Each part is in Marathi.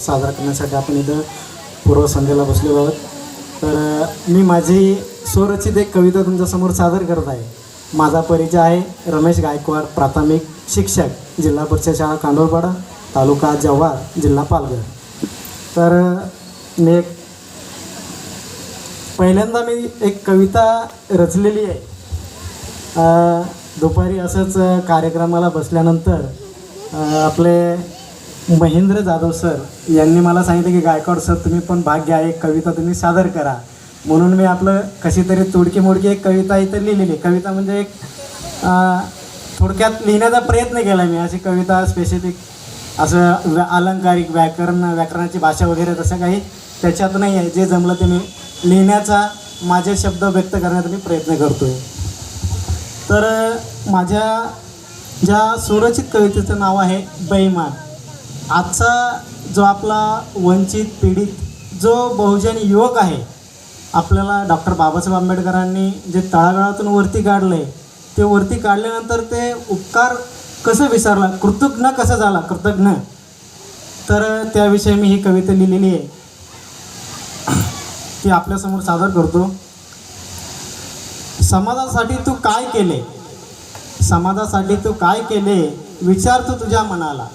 साजरा करण्यासाठी आपण इथं पूर्वसंध्येला बसलेलो आहोत. तर मी माझी स्वरचित एक कविता तुमच्यासमोर सादर करत आहे. माझा परिचय आहे रमेश गायकवाड प्राथमिक शिक्षक जिल्हा परिषद शाळा कांडोळपाडा तालुका जव्हार जिल्हा पालघर. तर मी एक पहिल्यांदा मी एक कविता रचलेली आहे. दुपारी असंच कार्यक्रमाला बसल्यानंतर आपले महेंद्र जाधव सर यांनी मला सांगितलं की गायकवाड सर तुम्ही पण भाग घ्या एक कविता तुम्ही सादर करा. म्हणून मी आपलं कशी तरी तुडकी मोडकी एक कविता इथं लिहिलेली. कविता म्हणजे एक थोडक्यात लिहिण्याचा प्रयत्न केला मी. अशी कविता स्पेसिफिक असं व्या अलंकारिक व्याकरण व्याकरणाची भाषा वगैरे तसं काही त्याच्यात नाही आहे. जे जमलं ते मी लिहिण्याचा माझे शब्द व्यक्त करण्याचा मी प्रयत्न करतो आहे तर माझ्या ज्या सुरचित कवितेचं नाव आहे बैमान. आजचा जो आपला वंचित पीडित जो बहुजन युवक आहे आपल्याला डॉक्टर बाबासाहेब आंबेडकरांनी जे तळागाळातून वरती काढले ते वरती काढल्यानंतर ते उपकार कसं विसरला? कृतज्ञ कसं झाला? कृतज्ञ. तर त्याविषयी मी ही कविता लिहिलेली आहे. ती आपल्यासमोर सादर करतो. समाजासाठी तू काय केले समाजासाठी तू काय केले विचार तू तुझ्या मनाला.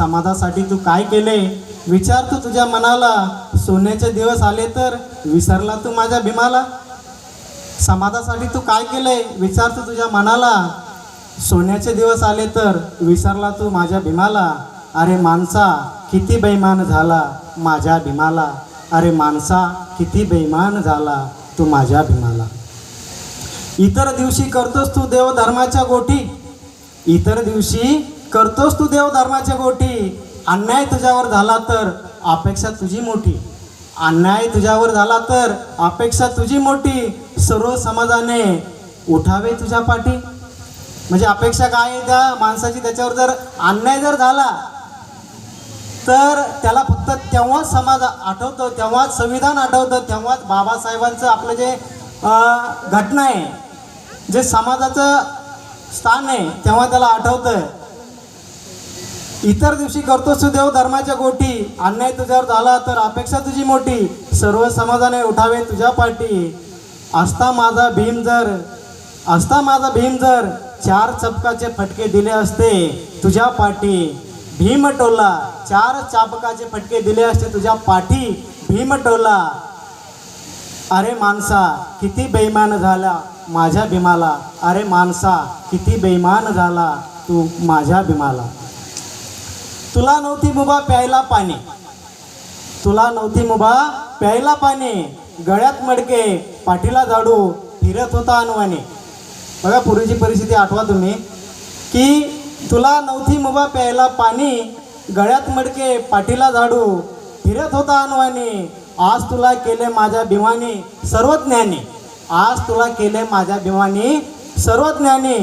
समाजासाठी तू काय केले? विचार तू तुझ्या मनाला. सोन्याचे दिवस आले तर विसरला तू माझ्या भीमाला? समाजासाठी तू काय केले? विचार तू तुझ्या मनाला. सोन्याचे दिवस आले तर विसरला तू माझ्या भीमाला? अरे माणसा किती बेमान झाला माझ्या भीमाला? अरे माणसा किती बेमान झाला तू माझ्या भीमाला? इतर दिवशी करतोस तू देव धर्माच्या गोटी. इतर दिवशी करतोस तू देव धर्माच्या गोटी. अन्याय तुझ्यावर झाला तर अपेक्षा तुझी मोठी. अन्याय तुझ्यावर झाला तर अपेक्षा तुझी मोठी. सर्व समाजाने उठावे तुझ्या पाठी. म्हणजे अपेक्षा काय आहे त्या? माणसाची त्याच्यावर जर अन्याय जर झाला तर त्याला फक्त तेव्हाच समाज आठवतो तेव्हाच संविधान आठवतं तेव्हाच बाबासाहेबांचं आपलं जे घटना आहे जे समाजाचं स्थान आहे तेव्हा त्याला आठवतं इतर दिवशी करतोस तू देव धर्माच्या गोटी. अन्याय तुझ्यावर झाला तर अपेक्षा तुझी मोठी. सर्व समाजाने उठावे तुझ्या पाठी. असता माझा भीम जर असता माझा भीम जर चार चपकाचे फटके दिले असते तुझ्या पाठी. भीम टोला चार चापकाचे फटके दिले असते तुझ्या पाठी. भीम टोला अरे माणसा किती बेईमान झाला माझ्या भीमाला. अरे माणसा किती बेईमान झाला तू माझ्या भीमाला. तुला नव्हती मुभा प्यायला पाणी. तुला नव्हती मुभा प्यायला पाणी. गळ्यात मडके पाठीला झाडू फिरत होता अनवाने. बघा पूर्वीची परिस्थिती आठवा तुम्ही. की तुला नव्हती मुभा प्यायला पाणी गळ्यात मडके पाठीला झाडू फिरत होता अनवाने. आज तुला केले माझ्या भिवानी सर्वज्ञानी. आज तुला केले माझ्या भिवानी सर्वज्ञानी.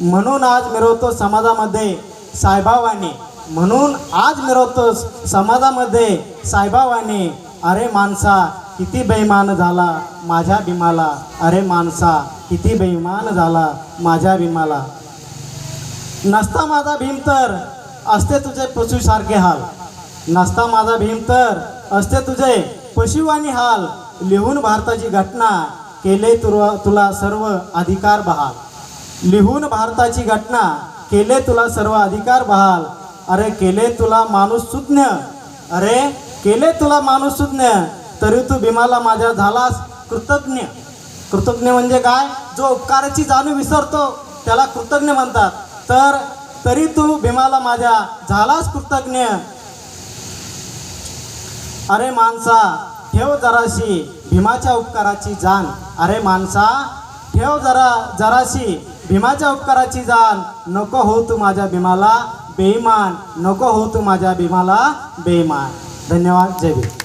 म्हणून आज मिरवतो समाजामध्ये सायबावाने म्हणून आज मिरवतोस समाजामध्ये सायबावाने अरे माणसा किती बेमान झाला माझ्या भीमाला. अरे माणसा किती बेमान झाला माझ्या भीमाला. नसता माझा भीम तर असते तुझे पशुसारखे हाल. नसता माझा भीम तर असते तुझे पशु आणि हाल. लिहून भारताची घटना केले तुला तुला सर्व अधिकार बहाल. लिहून भारताची घटना केले तुला सर्व अधिकार बहाल. अरे केले तुला माणूस सुज्ञ. अरे केले तुला माणूस सुज्ञ. तरी तू भीमाला माझ्या झालास कृतज्ञ. कृतज्ञ म्हणजे काय? जो उपकाराची जाणीव विसरतो त्याला कृतज्ञ म्हणतात. तर तरी तू भीमाला माझ्या झालास कृतज्ञ. अरे माणसा ठेव जराशी भीमाच्या उपकाराची जाण. अरे माणसा ठेव जरा जराशी भीमाच्या उपकाराची जाण. नको हो तू माझ्या भीमाला बेईमान. नको हो तू माझ्या भीमाला बेईमान. धन्यवाद. जय भीम.